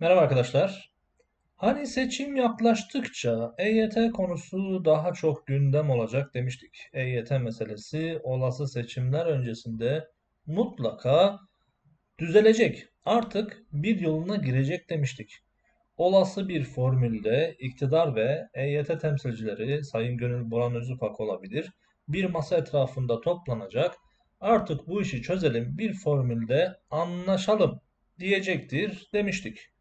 Merhaba arkadaşlar. Hani seçim yaklaştıkça EYT konusu daha çok gündem olacak demiştik. EYT meselesi olası seçimler öncesinde mutlaka düzelecek. Artık bir yoluna girecek demiştik. Olası bir formülde iktidar ve EYT temsilcileri Sayın Gönül Boran Özüpak olabilir. Bir masa etrafında toplanacak. Artık bu işi çözelim, bir formülde anlaşalım diyecektir demiştik.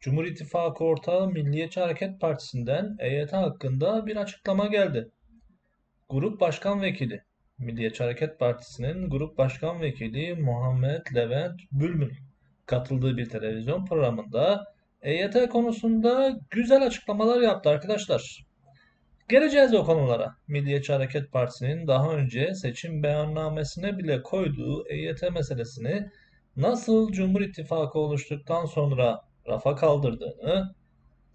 Cumhur İttifakı ortağı Milliyetçi Hareket Partisi'nden EYT hakkında bir açıklama geldi. Grup Başkan Vekili, Milliyetçi Hareket Partisi'nin Grup Başkan Vekili Muhammed Levent Bülbül katıldığı bir televizyon programında EYT konusunda güzel açıklamalar yaptı arkadaşlar. Geleceğiz o konulara. Milliyetçi Hareket Partisi'nin daha önce seçim beyannamesine bile koyduğu EYT meselesini nasıl Cumhur İttifakı oluştuktan sonra rafa kaldırdığını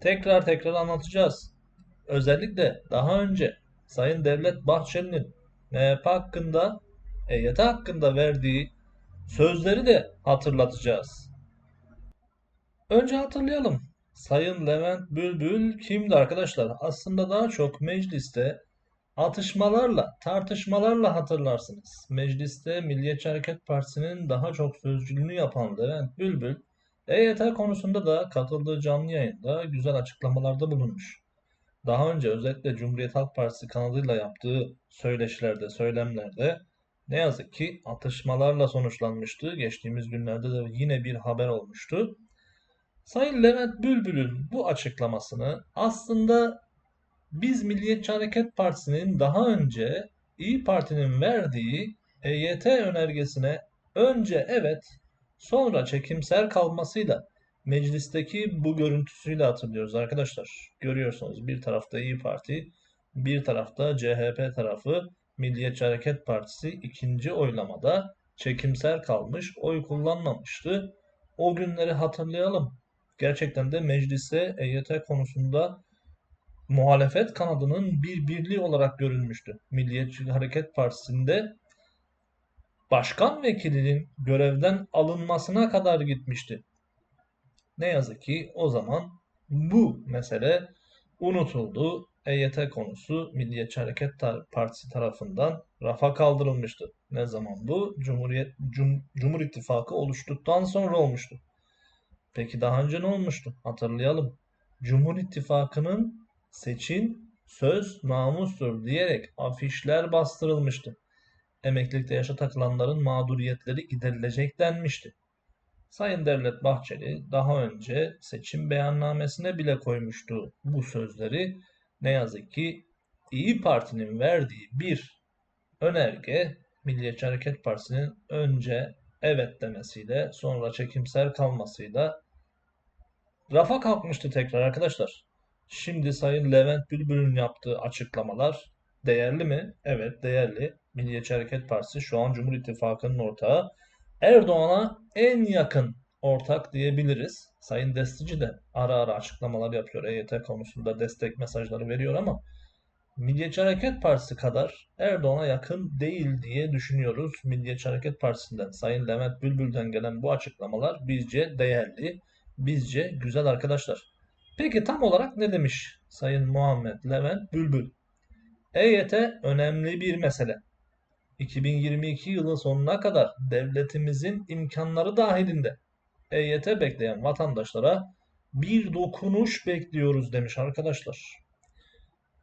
tekrar tekrar anlatacağız. Özellikle daha önce Sayın Devlet Bahçeli'nin MHP hakkında, EYT hakkında verdiği sözleri de hatırlatacağız. Önce hatırlayalım. Sayın Levent Bülbül kimdi arkadaşlar? Aslında daha çok mecliste atışmalarla, tartışmalarla hatırlarsınız. Mecliste Milliyetçi Hareket Partisi'nin daha çok sözcülüğünü yapan Levent Bülbül, EYT konusunda da katıldığı canlı yayında güzel açıklamalarda bulunmuş. Daha önce özellikle Cumhuriyet Halk Partisi kanadıyla yaptığı söyleşilerde, söylemlerde ne yazık ki atışmalarla sonuçlanmıştı. Geçtiğimiz günlerde de yine bir haber olmuştu. Sayın Levent Bülbül'ün bu açıklamasını aslında biz Milliyetçi Hareket Partisi'nin daha önce İyi Parti'nin verdiği EYT önergesine önce evet sonra çekimser kalmasıyla meclisteki bu görüntüsüyle hatırlıyoruz arkadaşlar. Görüyorsunuz bir tarafta İyi Parti, bir tarafta CHP tarafı Milliyetçi Hareket Partisi ikinci oylamada çekimser kalmış, oy kullanmamıştı. O günleri hatırlayalım. Gerçekten de meclise EYT konusunda muhalefet kanadının bir birliği olarak görülmüştü. Milliyetçi Hareket Partisi'nde başkan vekilinin görevden alınmasına kadar gitmişti. Ne yazık ki o zaman bu mesele unutuldu. EYT konusu Milliyetçi Hareket Partisi tarafından rafa kaldırılmıştı. Ne zaman bu? Cumhuriyet Cum, Cumhur İttifakı oluştuktan sonra olmuştu. Peki daha önce ne olmuştu? Hatırlayalım. Cumhur İttifakı'nın seçin söz namustur diyerek afişler bastırılmıştı. Emeklilikte yaşa takılanların mağduriyetleri giderilecek denmişti. Sayın Devlet Bahçeli daha önce seçim beyannamesine bile koymuştu bu sözleri. Ne yazık ki İyi Parti'nin verdiği bir önerge Milliyetçi Hareket Partisi'nin önce evet demesiyle sonra çekimser kalmasıyla rafa kalkmıştı tekrar arkadaşlar. Şimdi Sayın Levent Bülbül'ün yaptığı açıklamalar değerli mi? Evet değerli. Milliyetçi Hareket Partisi şu an Cumhur İttifakı'nın ortağı. Erdoğan'a en yakın ortak diyebiliriz. Sayın Destici de ara ara açıklamalar yapıyor. EYT konusunda destek mesajları veriyor ama Milliyetçi Hareket Partisi kadar Erdoğan'a yakın değil diye düşünüyoruz. Milliyetçi Hareket Partisi'nden Sayın Levent Bülbül'den gelen bu açıklamalar bizce değerli, bizce güzel arkadaşlar. Peki tam olarak ne demiş Sayın Muhammed Levent Bülbül? EYT önemli bir mesele. 2022 yılı sonuna kadar devletimizin imkanları dahilinde EYT bekleyen vatandaşlara bir dokunuş bekliyoruz demiş arkadaşlar.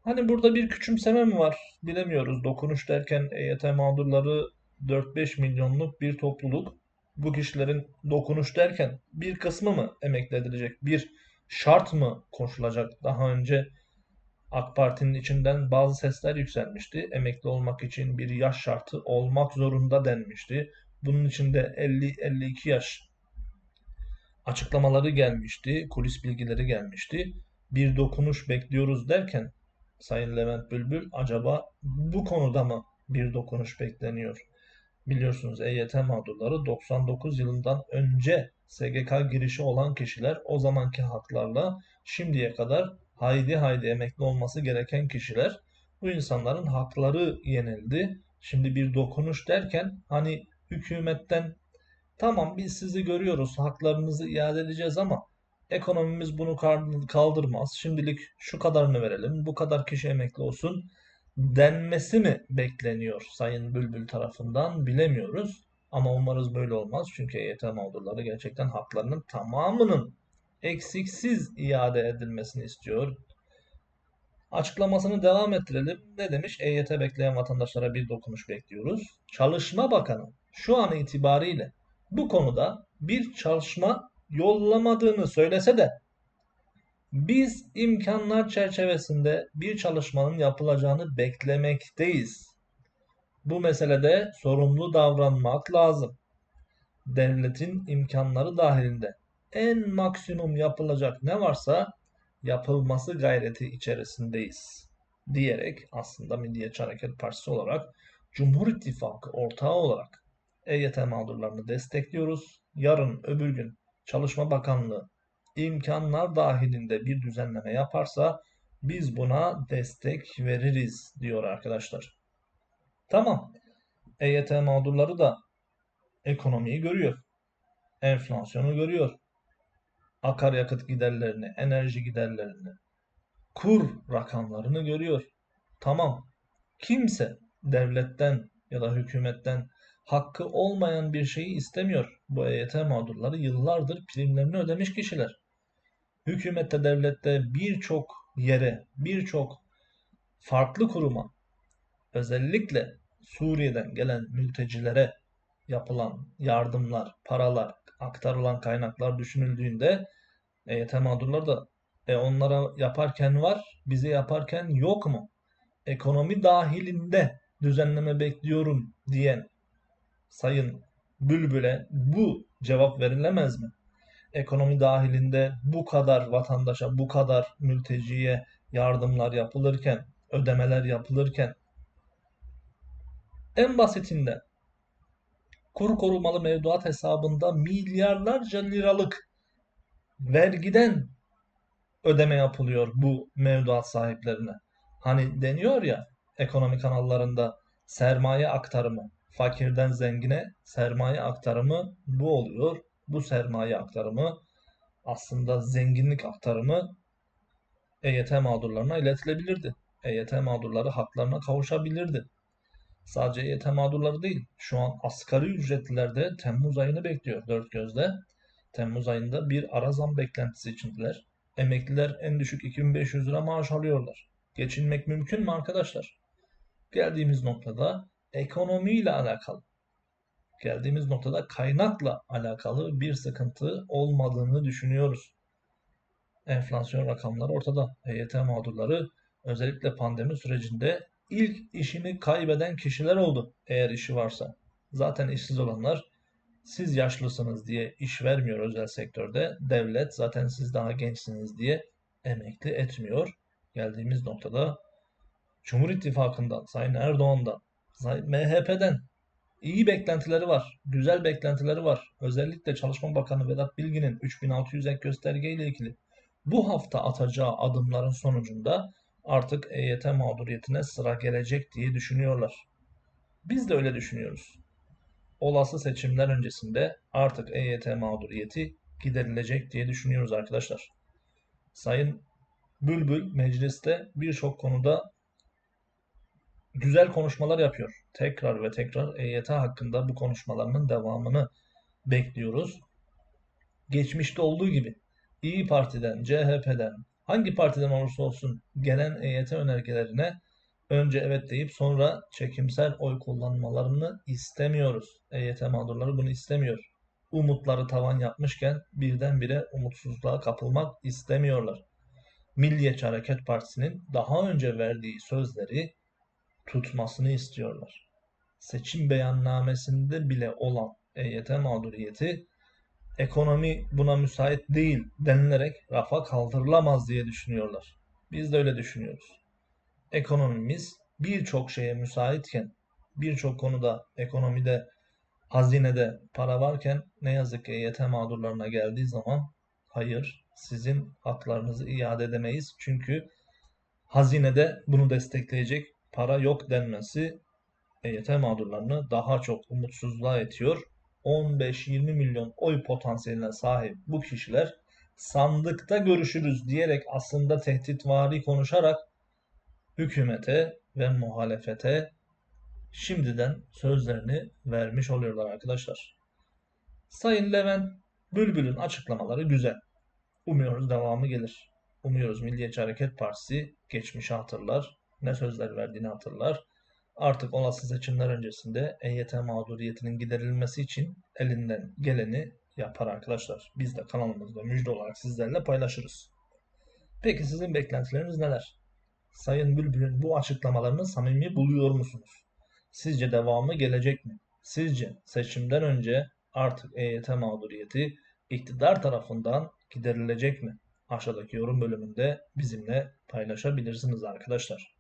Hani burada bir küçümseme mi var bilemiyoruz. Dokunuş derken EYT mağdurları 4-5 milyonluk bir topluluk. Bu kişilerin dokunuş derken bir kısmı mı emekli edilecek? Bir şart mı koşulacak? Daha önce AK Parti'nin içinden bazı sesler yükselmişti. Emekli olmak için bir yaş şartı olmak zorunda denmişti. Bunun için de 50-52 yaş açıklamaları gelmişti, kulis bilgileri gelmişti. Bir dokunuş bekliyoruz derken Sayın Levent Bülbül acaba bu konuda mı bir dokunuş bekleniyor? Biliyorsunuz EYT mağdurları 99 yılından önce SGK girişi olan kişiler o zamanki haklarla şimdiye kadar haydi haydi emekli olması gereken kişiler. Bu insanların hakları yenildi. Şimdi bir dokunuş derken hani hükümetten tamam biz sizi görüyoruz haklarınızı iade edeceğiz ama Ekonomimiz bunu kaldırmaz. Şimdilik şu kadarını verelim, bu kadar kişi emekli olsun denmesi mi bekleniyor Sayın Bülbül tarafından bilemiyoruz. Ama umarız böyle olmaz. Çünkü EYT mağdurları gerçekten haklarının tamamının eksiksiz iade edilmesini istiyor. Açıklamasını devam ettirelim. Ne demiş? EYT bekleyen vatandaşlara bir dokunuş bekliyoruz. Çalışma Bakanı şu an itibariyle bu konuda bir çalışma yollamadığını söylese de biz imkanlar çerçevesinde bir çalışmanın yapılacağını beklemekteyiz. Bu meselede sorumlu davranmak lazım. Devletin imkanları dahilinde en maksimum yapılacak ne varsa yapılması gayreti içerisindeyiz diyerek aslında Milliyetçi Hareket Partisi olarak Cumhur İttifakı ortağı olarak EYT mağdurlarını destekliyoruz. Yarın öbür gün Çalışma Bakanlığı imkanlar dahilinde bir düzenleme yaparsa biz buna destek veririz diyor arkadaşlar. Tamam. EYT mağdurları da ekonomiyi görüyor. Enflasyonu görüyor. Akaryakıt giderlerini, enerji giderlerini, kur rakamlarını görüyor. Tamam. Kimse devletten ya da hükümetten hakkı olmayan bir şeyi istemiyor. Bu EYT mağdurları yıllardır primlerini ödemiş kişiler. Hükümette, devlette birçok yere, birçok farklı kuruma, özellikle Suriye'den gelen mültecilere yapılan yardımlar, paralar, aktarılan kaynaklar düşünüldüğünde EYT mağdurları da e, onlara yaparken var, bize yaparken yok mu? Ekonomi dahilinde düzenleme bekliyorum diyen Sayın Bülbül'e bu cevap verilemez mi? Ekonomi dahilinde bu kadar vatandaşa, bu kadar mülteciye yardımlar yapılırken, ödemeler yapılırken en basitinden kur korumalı mevduat hesabında milyarlarca liralık vergiden ödeme yapılıyor bu mevduat sahiplerine. Hani deniyor ya ekonomi kanallarında sermaye aktarımı, fakirden zengine sermaye aktarımı bu oluyor. Bu sermaye aktarımı aslında zenginlik aktarımı EYT mağdurlarına iletilebilirdi. EYT mağdurları haklarına kavuşabilirdi. Sadece EYT mağdurları değil. Şu an asgari ücretliler de Temmuz ayını bekliyor dört gözle. Temmuz ayında bir ara zam beklentisi içindiler. Emekliler en düşük 2500 lira maaş alıyorlar. Geçinmek mümkün mü arkadaşlar? Geldiğimiz noktada ekonomiyle alakalı, geldiğimiz noktada kaynakla alakalı bir sıkıntı olmadığını düşünüyoruz. Enflasyon rakamları ortada. EYT mağdurları özellikle pandemi sürecinde ilk işini kaybeden kişiler oldu eğer işi varsa. Zaten işsiz olanlar siz yaşlısınız diye iş vermiyor özel sektörde. Devlet zaten siz daha gençsiniz diye emekli etmiyor. Geldiğimiz noktada Cumhur İttifakı'ndan, Sayın Erdoğan'dan, MHP'den iyi beklentileri var. Güzel beklentileri var. Özellikle Çalışma Bakanı Vedat Bilgin'in 3600 ek gösterge ile ilgili bu hafta atacağı adımların sonucunda artık EYT mağduriyetine sıra gelecek diye düşünüyorlar. Biz de öyle düşünüyoruz. Olası seçimler öncesinde artık EYT mağduriyeti giderilecek diye düşünüyoruz arkadaşlar. Sayın Bülbül mecliste birçok konuda güzel konuşmalar yapıyor. Tekrar ve tekrar EYT hakkında bu konuşmalarının devamını bekliyoruz. Geçmişte olduğu gibi İyi Parti'den, CHP'den, hangi partiden olursa olsun gelen EYT önergelerine önce evet deyip sonra çekimsel oy kullanmalarını istemiyoruz. EYT mağdurları bunu istemiyor. Umutları tavan yapmışken birdenbire umutsuzluğa kapılmak istemiyorlar. Milliyetçi Hareket Partisi'nin daha önce verdiği sözleri tutmasını istiyorlar. Seçim beyannamesinde bile olan EYT mağduriyeti ekonomi buna müsait değil denilerek rafa kaldırılamaz diye düşünüyorlar. Biz de öyle düşünüyoruz. Ekonomimiz birçok şeye müsaitken, birçok konuda ekonomide, hazinede para varken ne yazık ki EYT mağdurlarına geldiği zaman hayır sizin haklarınızı iade edemeyiz. Çünkü hazinede bunu destekleyecek para yok denmesi EYT mağdurlarını daha çok umutsuzluğa itiyor. 15-20 milyon oy potansiyeline sahip bu kişiler sandıkta görüşürüz diyerek aslında tehditvari konuşarak hükümete ve muhalefete şimdiden sözlerini vermiş oluyorlar arkadaşlar. Sayın Levent Bülbül'ün açıklamaları güzel. Umuyoruz devamı gelir. Umuyoruz Milliyetçi Hareket Partisi geçmişi hatırlar, ne sözler verdiğini hatırlar. Artık olası seçimler öncesinde EYT mağduriyetinin giderilmesi için elinden geleni yapar arkadaşlar. Biz de kanalımızda müjde olarak sizlerle paylaşırız. Peki sizin beklentileriniz neler? Sayın Bülbül'ün bu açıklamalarını samimi buluyor musunuz? Sizce devamı gelecek mi? Sizce seçimden önce artık EYT mağduriyeti iktidar tarafından giderilecek mi? Aşağıdaki yorum bölümünde bizimle paylaşabilirsiniz arkadaşlar.